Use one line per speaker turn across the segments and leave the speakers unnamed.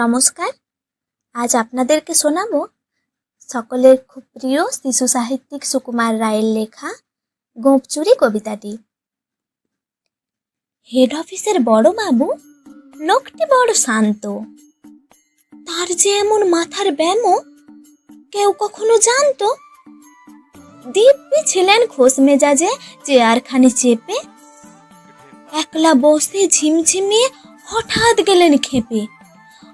নমস্কার। আজ আপনাদেরকে শোনাবো সকলের খুব প্রিয় শিশু সাহিত্যিক সুকুমার রায়ের লেখা গোপচুরি কবিতাটি। হেড অফিসের বড় বাবু লোকটি বড় শান্ত। তার যে এমন মাথার ব্যামো কেউ কখনো জানতো? দিব্যি ছিলেন খোশ মেজাজে চেয়ারখানি চেপে। একলা বসে ঝিমঝিমিয়ে হঠাৎ গেলেন খেপে।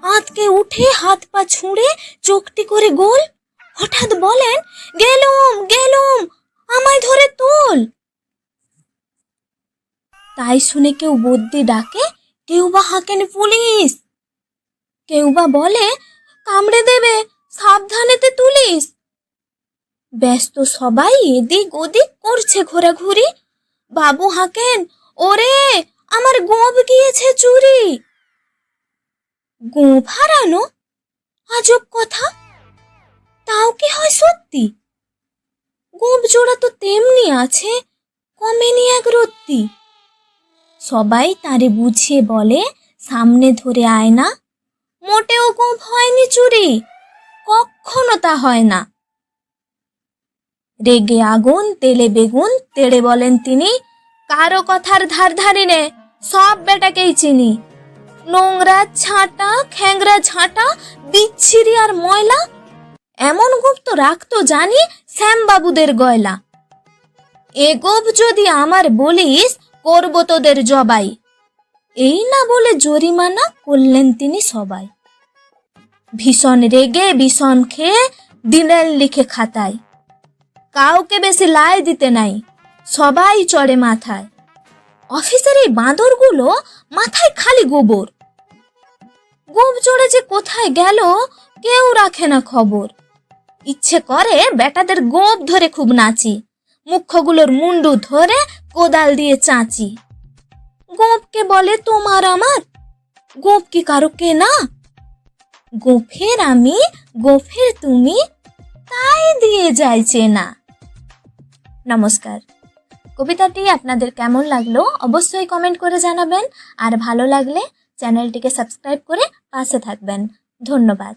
আঁতকে উঠে হাত পা ছুঁড়ে চোখটি করে গোল। হঠাৎ বলেন, গেলুম গেলুম, আমায় ধরে তোল। তাই শুনে কেউ বদ্যি ডাকে, কেউ বা হাঁকেন পুলিশ? কেউ বা বলে, কামড়ে দেবে, সাবধানেতে তুলিস। ব্যস্ত সবাই এদিক ওদিক করছে ঘোরাঘুরি। বাবু হাঁকেন, ওরে, আমার গোপ গিয়েছে চুরি। গোপ হারানো আজব কথা। তাও কি হয় সত্যি? গোপ জোড়া তো তেমনি আছে কমেনি এক রত্তি। সবাই তারে বুঝিয়ে বলে, সামনে ধরে আয় না। মোটেও গোপ হয়নি চুরি, কখনো তা হয় না। রেগে আগুন, তেলে বেগুন, তেড়ে বলেন তিনি, কারও কথার ধার ধারি নে সব বেটাকেই চিনি। নোংরা ছাঁটা, খ্যাংরা ঝাঁটা, বিচ্ছিরি আর ময়লা? এমন গুপ্ত রাখতো জানি শ্যামবাবুদের গয়লা। এ গোপ যদি আমার বলিস, করব তোদের জবাই। এই না বলে জরিমানা করলেন তিনি সবাই। ভীষণ রেগে, ভীষণ খেয়ে দিলেন লিখে খাতায়। কাউকে বেশি লাই দিতে নাই, সবাই চড়ে মাথায়। অফিসের এই বাঁদরগুলো মাথায় খালি গোবর। গোপ চড়ে যে কোথায় গেল, কেউ রাখে না খবর। ইচ্ছে করে বেটাদের গোপ ধরে খুব নাচি মুখ্যগুলোর মুন্ডু ধরে কোদাল দিয়ে চাঁচি। গোপকে বলে, তোমার আমার? গোপ কি কারও কে না গোফের আমি গোফের তুমি, তাই দিয়ে যায় চেনা। নমস্কার। কবিতাটি আপনাদের কেমন লাগল, অবশ্যই কমেন্ট করে জানাবেন। আর ভালো লাগলে চ্যানেলটিকে সাবস্ক্রাইব করে পাশে থাকবেন। ধন্যবাদ।